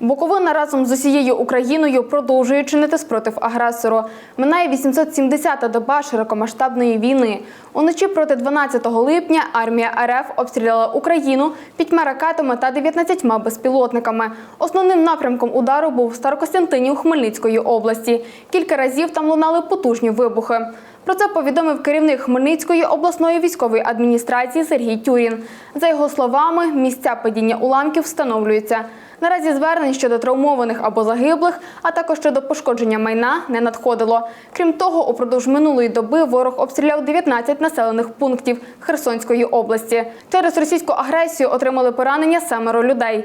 Буковина разом з усією Україною продовжує чинити спротив агресору. Минає 870-та доба широкомасштабної війни. Уночі проти 12 липня армія РФ обстріляла Україну п'ятьма ракетами та 19 безпілотниками. Основним напрямком удару був Старокостянтинів Хмельницької області. Кілька разів там лунали потужні вибухи. Про це повідомив керівник Хмельницької обласної військової адміністрації Сергій Тюрін. За його словами, місця падіння уламків встановлюються. Наразі звернень щодо травмованих або загиблих, а також щодо пошкодження майна не надходило. Крім того, упродовж минулої доби ворог обстріляв 19 населених пунктів Херсонської області. Через російську агресію отримали поранення семеро людей.